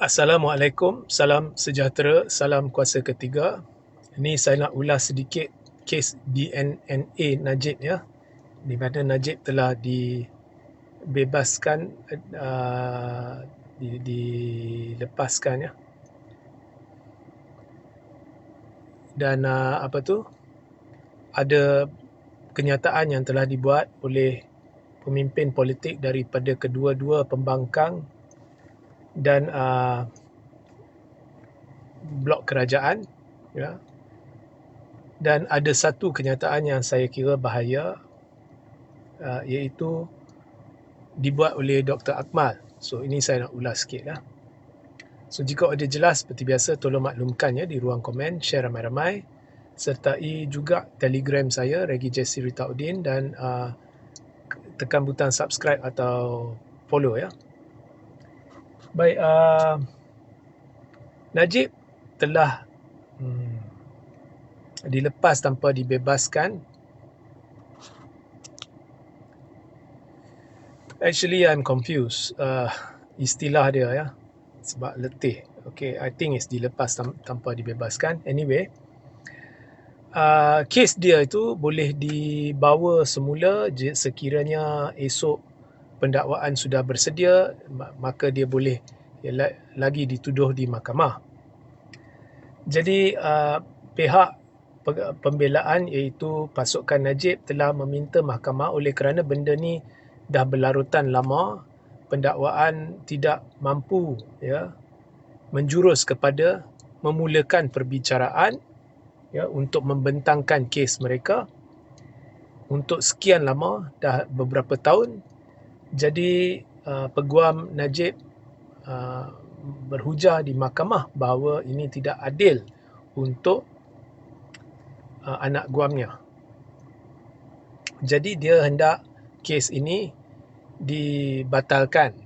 Assalamualaikum, salam sejahtera, salam kuasa ketiga. Ini saya nak ulas sedikit kes DNNA Najib ya. Di mana Najib telah dibebaskan uh, di, dilepaskan ya. Dan uh, apa tu? Ada kenyataan yang telah dibuat oleh pemimpin politik daripada kedua-dua pembangkang dan uh, blok kerajaan ya dan ada satu kenyataan yang saya kira bahaya uh, iaitu dibuat oleh Dr. Akmal. So ini saya nak ulas sikit lah. So jika ada jelas seperti biasa tolong maklumkan ya di ruang komen, share ramai-ramai sertai juga telegram saya Regi Jesse Ritaudin dan uh, tekan butang subscribe atau follow ya. Baik, uh, Najib telah hmm, dilepas tanpa dibebaskan. Actually, I'm confused. Uh, istilah dia ya. Sebab letih. Okay, I think it's dilepas tanpa dibebaskan. Anyway, uh, kes dia itu boleh dibawa semula sekiranya esok pendakwaan sudah bersedia maka dia boleh ya, lagi dituduh di mahkamah. Jadi uh, pihak pembelaan iaitu pasukan Najib telah meminta mahkamah oleh kerana benda ni dah berlarutan lama pendakwaan tidak mampu ya menjurus kepada memulakan perbicaraan ya untuk membentangkan kes mereka untuk sekian lama dah beberapa tahun jadi uh, peguam Najib uh, berhujah di mahkamah bahawa ini tidak adil untuk uh, anak guamnya. Jadi dia hendak kes ini dibatalkan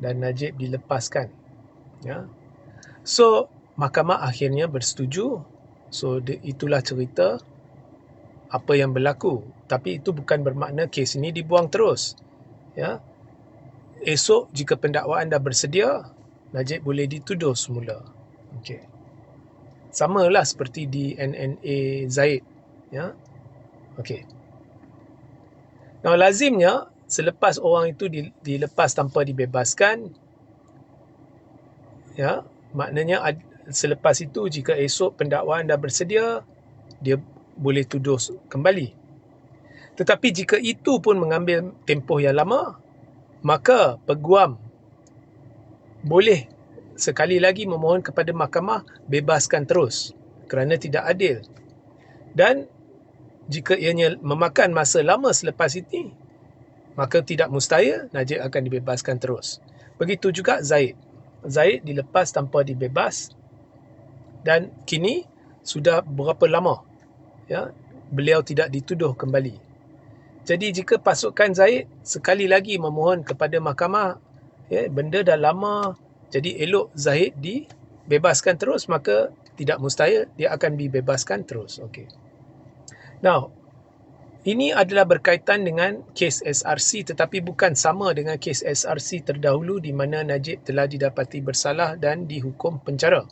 dan Najib dilepaskan. Ya. So mahkamah akhirnya bersetuju. So itulah cerita apa yang berlaku. Tapi itu bukan bermakna kes ini dibuang terus ya. Esok jika pendakwaan dah bersedia Najib boleh dituduh semula. Okey. Samalah seperti di NNA Zaid. Ya. Okey. Nah, lazimnya selepas orang itu dilepas tanpa dibebaskan ya maknanya selepas itu jika esok pendakwaan dah bersedia dia boleh tuduh kembali tetapi jika itu pun mengambil tempoh yang lama, maka peguam boleh sekali lagi memohon kepada mahkamah bebaskan terus kerana tidak adil. Dan jika ianya memakan masa lama selepas ini, maka tidak mustahil Najib akan dibebaskan terus. Begitu juga Zaid. Zaid dilepas tanpa dibebas dan kini sudah berapa lama ya beliau tidak dituduh kembali jadi jika pasukan Zaid sekali lagi memohon kepada mahkamah, ya, benda dah lama, jadi elok Zaid dibebaskan terus, maka tidak mustahil dia akan dibebaskan terus. Okay. Now, ini adalah berkaitan dengan kes SRC tetapi bukan sama dengan kes SRC terdahulu di mana Najib telah didapati bersalah dan dihukum penjara.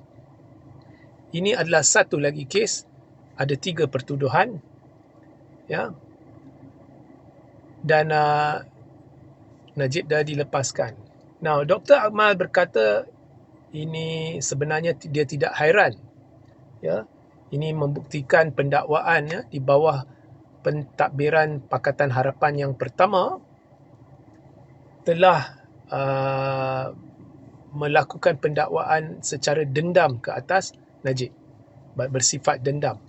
Ini adalah satu lagi kes, ada tiga pertuduhan. Ya, dan uh, Najib dah dilepaskan. Now, Dr. Akmal berkata ini sebenarnya dia tidak hairan. Ya. Ini membuktikan pendakwaan ya di bawah pentadbiran Pakatan Harapan yang pertama telah uh, melakukan pendakwaan secara dendam ke atas Najib bersifat dendam.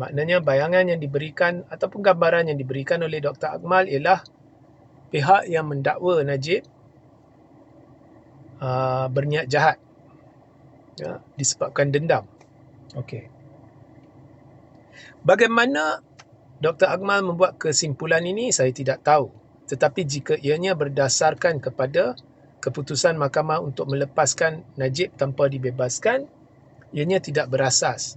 Maknanya bayangan yang diberikan ataupun gambaran yang diberikan oleh Dr. Akmal ialah pihak yang mendakwa Najib uh, berniat jahat ya, disebabkan dendam. Okey. Bagaimana Dr. Akmal membuat kesimpulan ini saya tidak tahu. Tetapi jika ianya berdasarkan kepada keputusan mahkamah untuk melepaskan Najib tanpa dibebaskan, ianya tidak berasas.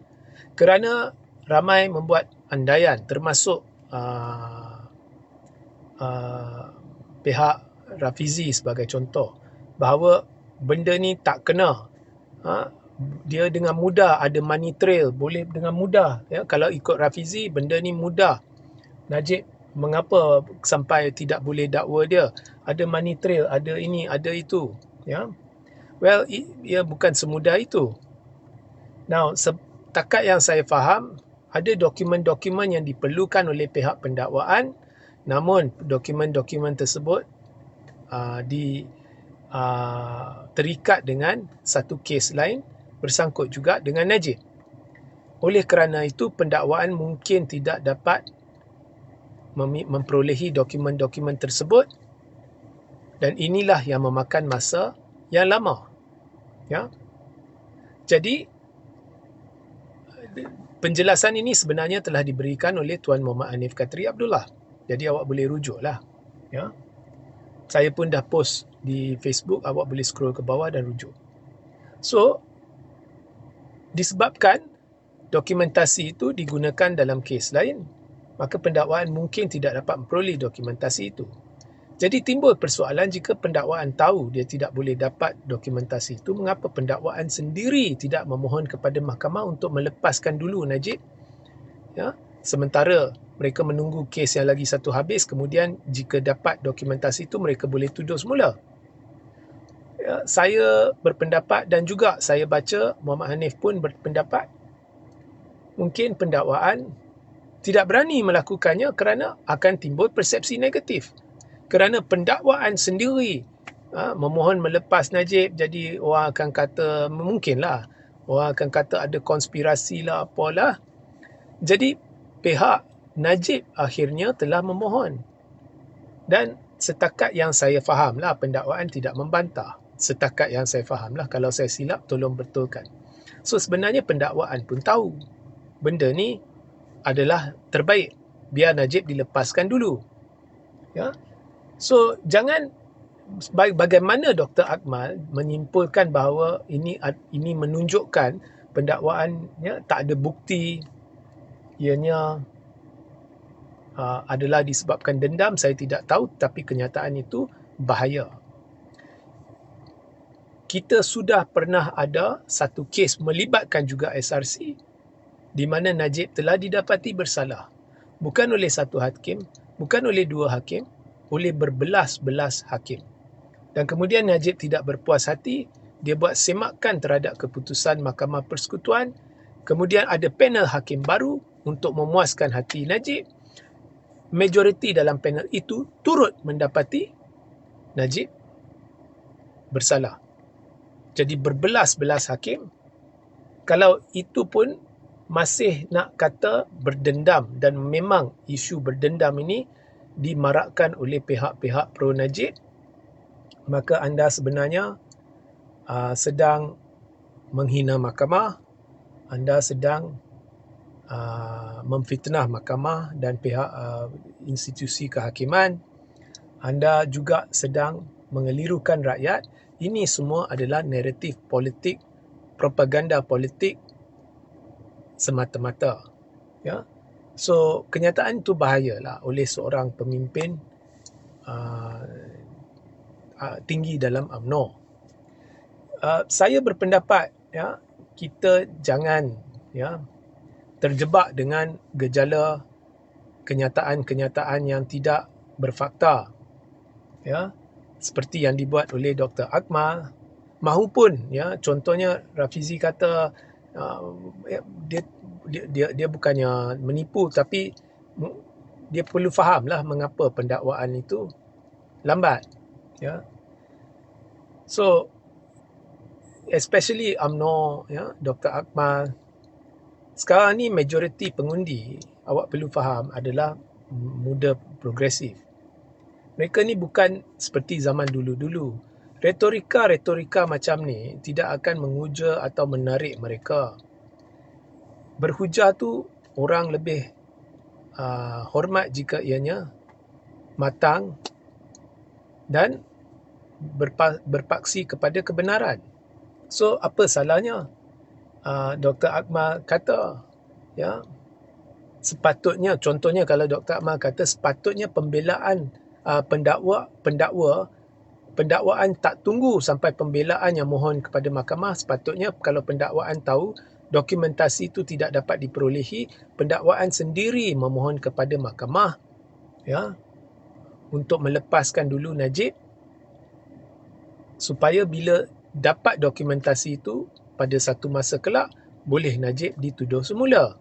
Kerana ramai membuat andaian termasuk uh, uh, pihak Rafizi sebagai contoh bahawa benda ni tak kena. Ha? Dia dengan mudah ada money trail, boleh dengan mudah. Ya? Kalau ikut Rafizi, benda ni mudah. Najib mengapa sampai tidak boleh dakwa dia? Ada money trail, ada ini, ada itu. Ya? Well, ia bukan semudah itu. Now, setakat yang saya faham, ada dokumen-dokumen yang diperlukan oleh pihak pendakwaan namun dokumen-dokumen tersebut uh, di uh, terikat dengan satu kes lain bersangkut juga dengan Najib. Oleh kerana itu pendakwaan mungkin tidak dapat memperolehi dokumen-dokumen tersebut dan inilah yang memakan masa yang lama. Ya. Jadi penjelasan ini sebenarnya telah diberikan oleh Tuan Muhammad Hanif Katri Abdullah. Jadi awak boleh rujuk lah. Ya. Saya pun dah post di Facebook, awak boleh scroll ke bawah dan rujuk. So, disebabkan dokumentasi itu digunakan dalam kes lain, maka pendakwaan mungkin tidak dapat memperoleh dokumentasi itu. Jadi timbul persoalan jika pendakwaan tahu dia tidak boleh dapat dokumentasi itu, mengapa pendakwaan sendiri tidak memohon kepada mahkamah untuk melepaskan dulu Najib? Ya, sementara mereka menunggu kes yang lagi satu habis, kemudian jika dapat dokumentasi itu mereka boleh tuduh semula. Ya, saya berpendapat dan juga saya baca Muhammad Hanif pun berpendapat mungkin pendakwaan tidak berani melakukannya kerana akan timbul persepsi negatif kerana pendakwaan sendiri ha, memohon melepas Najib jadi orang akan kata mungkinlah orang akan kata ada konspirasi lah apalah. Jadi pihak Najib akhirnya telah memohon. Dan setakat yang saya faham lah pendakwaan tidak membantah. Setakat yang saya faham lah kalau saya silap tolong betulkan. So sebenarnya pendakwaan pun tahu. Benda ni adalah terbaik. Biar Najib dilepaskan dulu. Ya So jangan bagaimana Dr. Akmal menyimpulkan bahawa ini ini menunjukkan pendakwaannya tak ada bukti ianya uh, adalah disebabkan dendam saya tidak tahu tapi kenyataan itu bahaya. Kita sudah pernah ada satu kes melibatkan juga SRC di mana Najib telah didapati bersalah bukan oleh satu hakim, bukan oleh dua hakim, oleh berbelas-belas hakim. Dan kemudian Najib tidak berpuas hati, dia buat semakan terhadap keputusan Mahkamah Persekutuan. Kemudian ada panel hakim baru untuk memuaskan hati Najib. Majoriti dalam panel itu turut mendapati Najib bersalah. Jadi berbelas-belas hakim. Kalau itu pun masih nak kata berdendam dan memang isu berdendam ini dimarakkan oleh pihak-pihak pro Najib maka anda sebenarnya uh, sedang menghina mahkamah anda sedang uh, memfitnah mahkamah dan pihak uh, institusi kehakiman anda juga sedang mengelirukan rakyat. Ini semua adalah naratif politik propaganda politik semata-mata. Ya So kenyataan itu bahayalah oleh seorang pemimpin uh, uh, tinggi dalam UMNO. Uh, saya berpendapat ya kita jangan ya terjebak dengan gejala kenyataan-kenyataan yang tidak berfakta. Ya seperti yang dibuat oleh Dr. Akmal mahupun ya contohnya Rafizi kata uh, dia dia, dia dia bukannya menipu tapi dia perlu faham lah mengapa pendakwaan itu lambat ya. So especially UMNO ya Dr Akmal sekarang ni majoriti pengundi awak perlu faham adalah muda progresif. Mereka ni bukan seperti zaman dulu-dulu. Retorika-retorika macam ni tidak akan menguja atau menarik mereka berhujah tu orang lebih uh, hormat jika ianya matang dan berpa, berpaksi kepada kebenaran. So apa salahnya? Uh, Dr. Akmal kata ya sepatutnya contohnya kalau Dr. Akmal kata sepatutnya pembelaan uh, pendakwa pendakwa pendakwaan tak tunggu sampai pembelaan yang mohon kepada mahkamah sepatutnya kalau pendakwaan tahu dokumentasi itu tidak dapat diperolehi. Pendakwaan sendiri memohon kepada mahkamah ya untuk melepaskan dulu Najib supaya bila dapat dokumentasi itu pada satu masa kelak boleh Najib dituduh semula.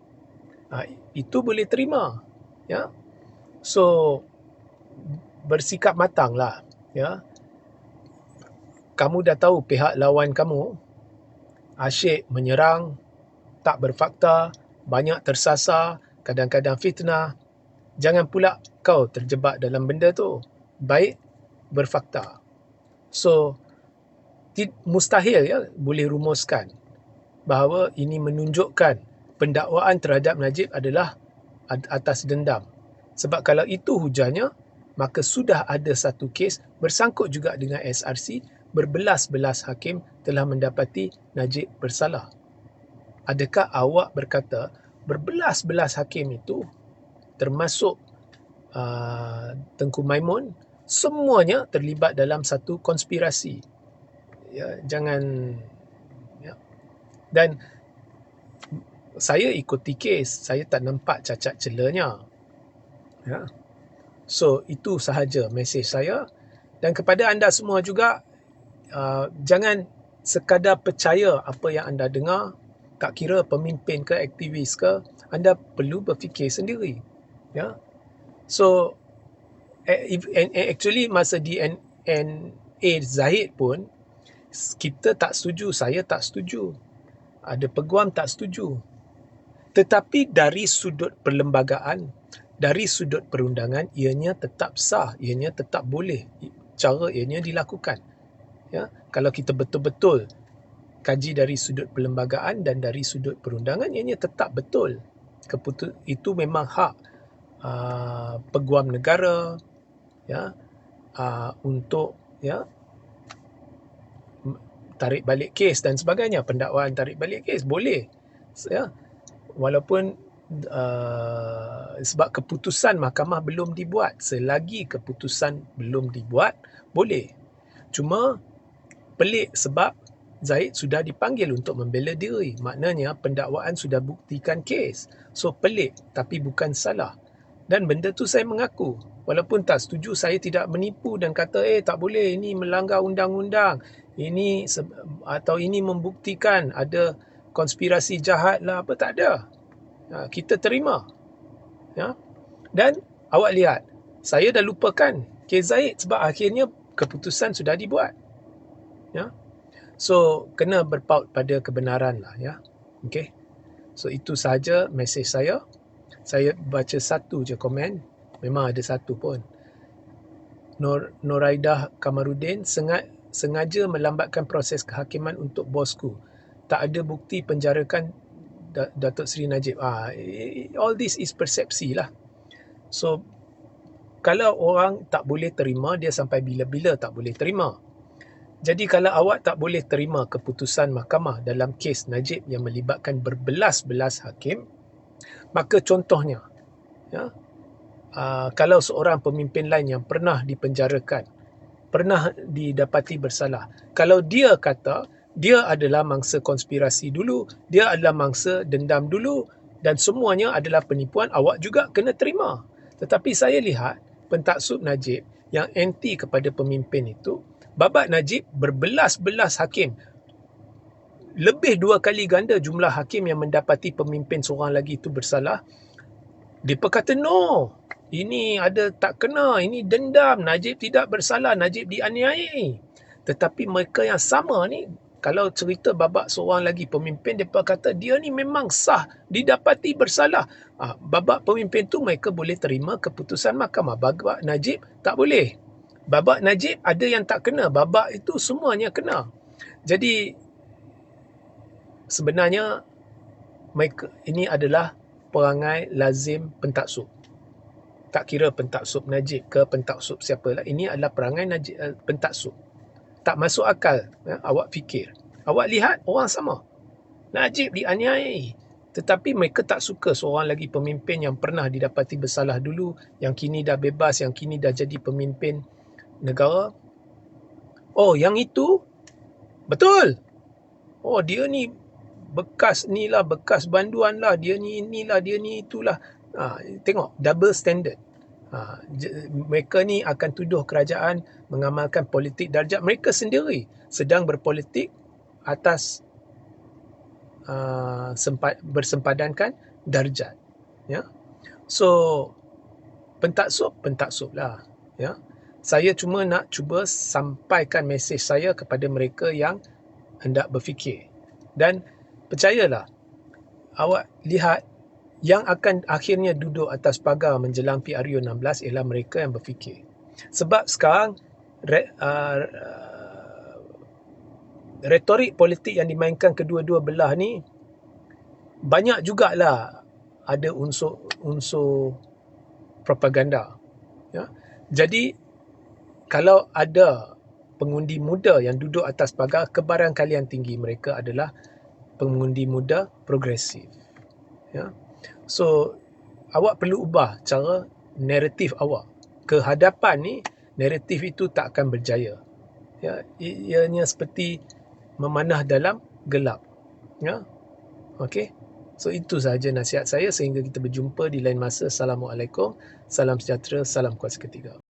Ha, itu boleh terima ya. So bersikap matanglah ya. Kamu dah tahu pihak lawan kamu. Asyik menyerang, tak berfakta, banyak tersasar, kadang-kadang fitnah. Jangan pula kau terjebak dalam benda tu. Baik berfakta. So, mustahil ya boleh rumuskan bahawa ini menunjukkan pendakwaan terhadap Najib adalah atas dendam. Sebab kalau itu hujannya, maka sudah ada satu kes bersangkut juga dengan SRC berbelas-belas hakim telah mendapati Najib bersalah. Adakah awak berkata berbelas-belas hakim itu termasuk uh, Tengku Maimun semuanya terlibat dalam satu konspirasi. Ya, jangan ya. Dan saya ikuti kes, saya tak nampak cacat celanya. Ya. So itu sahaja mesej saya dan kepada anda semua juga Uh, jangan sekadar percaya apa yang anda dengar tak kira pemimpin ke aktivis ke anda perlu berfikir sendiri ya. So and actually masa di NA Zahid pun kita tak setuju saya tak setuju. Ada peguam tak setuju. Tetapi dari sudut perlembagaan dari sudut perundangan ianya tetap sah ianya tetap boleh. Cara ianya dilakukan ya. Kalau kita betul-betul kaji dari sudut perlembagaan dan dari sudut perundangan ianya tetap betul. Keputus itu memang hak uh, peguam negara ya uh, untuk ya tarik balik kes dan sebagainya pendakwaan tarik balik kes boleh ya. Walaupun uh, sebab keputusan mahkamah belum dibuat selagi keputusan belum dibuat boleh. Cuma pelik sebab Zaid sudah dipanggil untuk membela diri. Maknanya pendakwaan sudah buktikan kes. So pelik tapi bukan salah. Dan benda tu saya mengaku. Walaupun tak setuju saya tidak menipu dan kata eh tak boleh ini melanggar undang-undang. Ini atau ini membuktikan ada konspirasi jahat lah apa tak ada. Ha, kita terima. Ya. Dan awak lihat saya dah lupakan kes Zaid sebab akhirnya keputusan sudah dibuat ya so kena berpaut pada kebenaran lah ya. Okey so itu sahaja mesej saya. Saya baca satu je komen. Memang ada satu pun. Nur Nuraidah Kamarudin sengaja sengaja melambatkan proses kehakiman untuk bosku. Tak ada bukti penjarakan Datuk Seri Najib. Ah all this is persepsi lah. So kalau orang tak boleh terima dia sampai bila-bila tak boleh terima jadi kalau awak tak boleh terima keputusan mahkamah dalam kes Najib yang melibatkan berbelas-belas hakim, maka contohnya, ya, uh, kalau seorang pemimpin lain yang pernah dipenjarakan, pernah didapati bersalah, kalau dia kata dia adalah mangsa konspirasi dulu, dia adalah mangsa dendam dulu dan semuanya adalah penipuan, awak juga kena terima. Tetapi saya lihat pentaksub Najib yang anti kepada pemimpin itu, Babat Najib berbelas-belas hakim. Lebih dua kali ganda jumlah hakim yang mendapati pemimpin seorang lagi itu bersalah. Dia berkata, no, ini ada tak kena, ini dendam, Najib tidak bersalah, Najib dianiayai. Tetapi mereka yang sama ni, kalau cerita babak seorang lagi pemimpin, dia berkata, dia ni memang sah, didapati bersalah. Ah, babak pemimpin tu mereka boleh terima keputusan mahkamah. Babak Najib tak boleh. Babak Najib ada yang tak kena. Babak itu semuanya kena. Jadi sebenarnya mereka, ini adalah perangai lazim pentaksub. Tak kira pentaksub Najib ke pentaksub siapa lah. Ini adalah perangai Najib, uh, pentaksub. Tak masuk akal ya, awak fikir. Awak lihat orang sama. Najib dianiayai. Tetapi mereka tak suka seorang lagi pemimpin yang pernah didapati bersalah dulu, yang kini dah bebas, yang kini dah jadi pemimpin negara Oh, yang itu betul. Oh, dia ni bekas ni lah, bekas banduan lah, dia ni inilah, dia ni itulah. Ha, tengok, double standard. Ha, mereka ni akan tuduh kerajaan mengamalkan politik darjat mereka sendiri sedang berpolitik atas uh, sempat, bersempadankan darjat. Ya. So, pentaksub, pentaksub lah. Ya. Saya cuma nak cuba sampaikan mesej saya kepada mereka yang hendak berfikir. Dan percayalah, awak lihat yang akan akhirnya duduk atas pagar menjelang PRU 16 ialah mereka yang berfikir. Sebab sekarang re, uh, retorik politik yang dimainkan kedua-dua belah ni banyak jugalah ada unsur unsur propaganda. Ya. Jadi kalau ada pengundi muda yang duduk atas pagar kebarangkalian tinggi mereka adalah pengundi muda progresif. Ya. So awak perlu ubah cara naratif awak. Kehadapan ni naratif itu tak akan berjaya. Ya, ianya seperti memanah dalam gelap. Ya. Okey. So itu sahaja nasihat saya sehingga kita berjumpa di lain masa. Assalamualaikum. Salam sejahtera, salam kuasa ketiga.